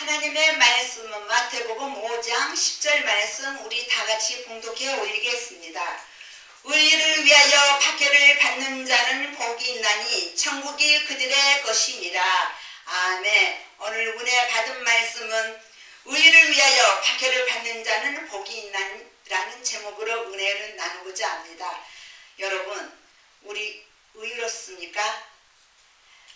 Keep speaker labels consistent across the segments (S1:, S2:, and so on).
S1: 하나님의 말씀은 마태복음 5장 10절 말씀 우리 다 같이 봉독해 올리겠습니다. 의를 위하여 박해를 받는 자는 복이 있나니 천국이 그들의 것이니라. 아멘. 오늘 은혜 받은 말씀은 의를 위하여 박해를 받는 자는 복이 있나니라는 제목으로 은혜를 나누고자 합니다. 여러분, 우리 의롭습니까?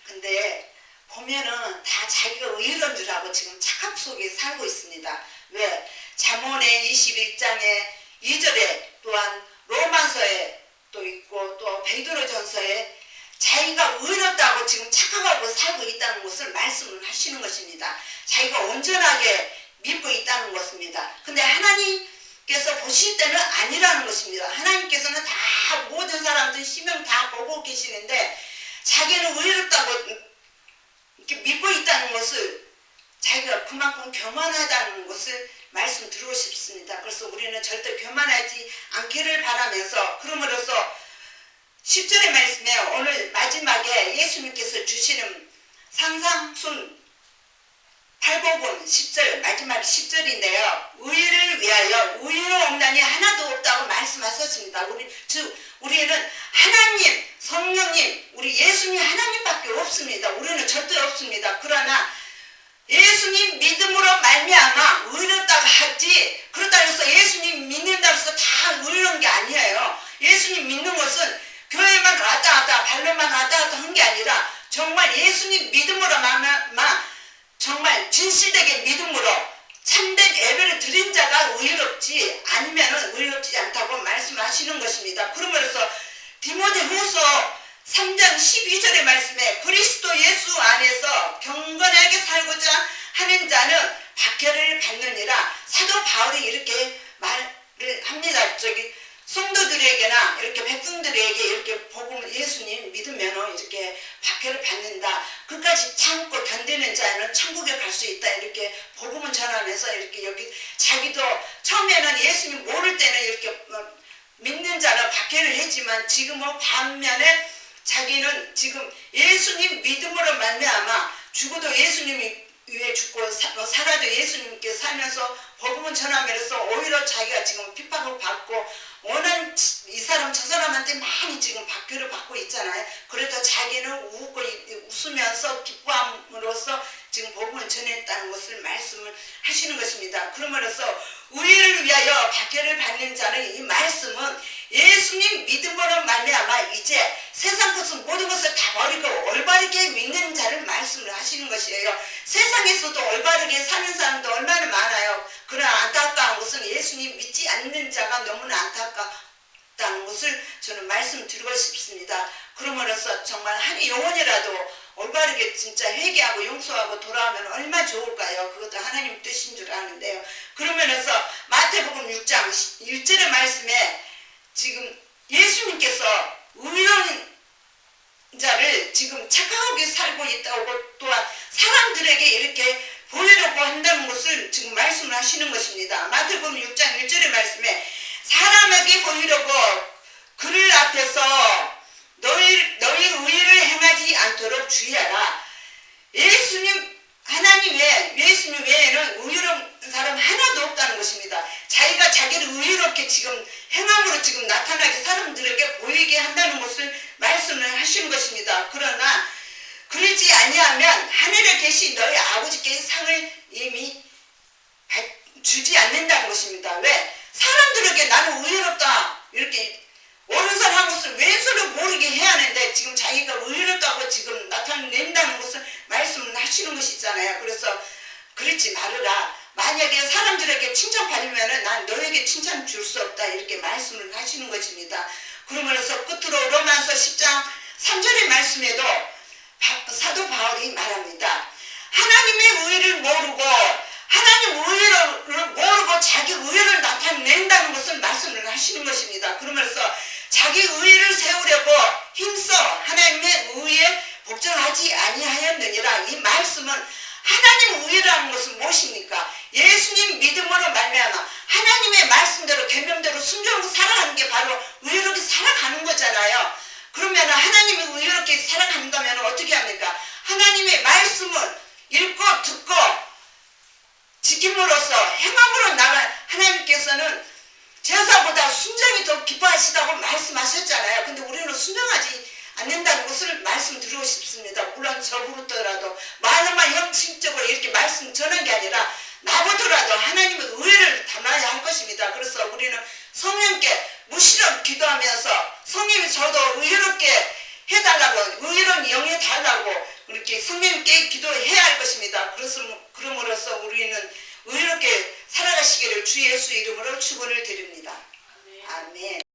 S1: 근데 보면은 다 자기가 의로운 줄 알고 지금 착각 속에 살고 있습니다. 왜? 잠언의 21장에 2절에 또한 로마서에 또 있고 또 베드로전서에 자기가 의롭다고 지금 착각하고 살고 있다는 것을 말씀을 하시는 것입니다. 자기가 온전하게 믿고 있다는 것입니다. 근데 하나님께서 보실 때는 아니라는 것입니다. 하나님께서는 다 모든 사람들 심령 다 보고 계시는데 자기는 의롭다고 이렇게 믿고 있다는 것을 자기가 그만큼 교만하다는 것을 말씀 드리고 싶습니다. 그래서 우리는 절대 교만하지 않기를 바라면서 그러므로써 10절의 말씀에 오늘 마지막에 예수님께서 주시는 상상순 팔복음 10절 마지막 10절인데요. 의를 위하여 의로 없나니 하나도 없다고 말씀하셨습니다. 우리 즉 우리는 하나님 성령님 없습니다. 우리는 절대 없습니다. 그러나 예수님 믿음으로 말미암아 의롭다고 하지 그렇다 해서 예수님 믿는다고 해서 다 의로운 게 아니에요. 예수님 믿는 것은 교회만 왔다 갔다 발로만 왔다 갔다 한 게 아니라 정말 예수님 믿음으로 말미암아 정말 진실되게 믿음으로 참된 예배를 드린 자가 의롭지 아니면 은 의롭지 않다고 말씀하시는 것입니다. 그러면서 디모데 후서 3장 12절의 말씀에 그리스도 예수 안에서 경건하게 살고자 하는 자는 박해를 받느니라 사도 바울이 이렇게 말을 합니다. 저기 성도들에게나 이렇게 백성들에게 이렇게 복음을 예수님 믿으면 이렇게 박해를 받는다. 끝까지 참고 견디는 자는 천국에 갈 수 있다. 이렇게 복음을 전하면서 이렇게 여기 자기도 처음에는 예수님 모를 때는 이렇게 뭐 믿는 자는 박해를 했지만 지금은 반면에 자기는 지금 예수님 믿음으로 말미암아 죽어도 예수님이 위에 죽고 사, 어, 살아도 예수님께 살면서 복음을 전하면서 오히려 자기가 지금 핍박을 받고 원한 이 사람 저 사람한테 많이 지금 박해를 받고 있잖아요. 그래도 자기는 웃고 이- 웃으면서 기뻐함으로써 지금 복음을 전했다는 것을 말씀을 하시는 것입니다. 그러므로써 의를 위하여 박해를 받는 자는 이 말씀은 예수님 믿음으로 말미암아 이제 세상 것은 모든 것을 다 버리고 올바르게 믿는 자를 말씀을 하시는 것이에요. 세상에서도 올바르게 사는 사람도 얼마나 많아요. 그러나 안타까운 것은 예수님 믿지 않는 자가 너무나 안타깝다는 것을 저는 말씀드리고 싶습니다. 그러므로써 정말 한 영혼이라도 올바르게 진짜 회개하고 용서하고 돌아오면 얼마나 좋을까요? 그것도 하나님 뜻인 줄 아는데요. 그러면서 마태복음 6장 1절의 말씀에 지금 예수님께서 의로운 자를 지금 착하게 살고 있다고 또한 사람들에게 이렇게 보이려고 한다는 것을 지금 말씀을 하시는 것입니다. 마태복음 6장 1절의 말씀에 사람에게 보이려고 그를 앞에서 너희 너희 의를 않도록 주의하라. 예수님 하나님 외 예수님 외에는 의로운 사람 하나도 없다는 것입니다. 자기가 자기를 의롭게 지금 행함으로 지금 나타나게 사람들에게 보이게 한다는 것을 말씀을 하시는 것입니다. 그러나 그러지 아니하면 하늘에 계신 너희 아버지께 상을 이미 받- 주지 않는다는 것입니다. 왜? 사람들에게 나는 의롭다 이렇게 오른손 한 것을 왼손을 모르게 해야 하는데 지금 자기가 의롭다고 지금 나타낸다는 것을 말씀을 하시는 것이잖아요. 그래서 그렇지 말으라. 만약에 사람들에게 칭찬받으면은 난 너에게 칭찬 줄 수 없다 이렇게 말씀을 하시는 것입니다. 그러면서 끝으로 로마서 10장 3절의 말씀에도 바- 사도 바울이 말합니다. 하나님의 의를 모르고 하나님 의를 모르고 자기 의를 나타낸다는 것을 말씀을 하시는 것입니다. 그러면서 자기 의를 세우려고 힘써 하나님의 의에 복종하지 아니하였느니라 이 말씀은 하나님 의라는 것은 무엇입니까? 예수님 믿음으로 말미암아 하나님의 말씀대로 계명대로 순종하고 살아가는 게 바로 의롭게 살아가는 거잖아요. 그러면 하나님이 의롭게 살아간다면 어떻게 합니까? 하나님의 말씀을 읽고 듣고 지킴으로써 행함으로 나가 하나님께서는 제사보다 순종 이 더 기뻐하시다고 말씀하셨잖아요. 근데 우리는 순종하지 않는다는 것을 말씀드리고 싶습니다. 물론 저부터라도 말로만 형식적으로 이렇게 말씀 전한 게 아니라 나보더라도 하나님의 의를 담아야 할 것입니다. 그래서 우리는 성령께 무시력 기도하면서 성령이 저도 의롭게 해달라고 의로운 영에 달라고 이렇게 성령께 기도해야 할 것입니다. 그래서 그럼으로써 우리는 의롭게 살아가시기를 주 예수 이름으로 축원을 드립니다. 아멘.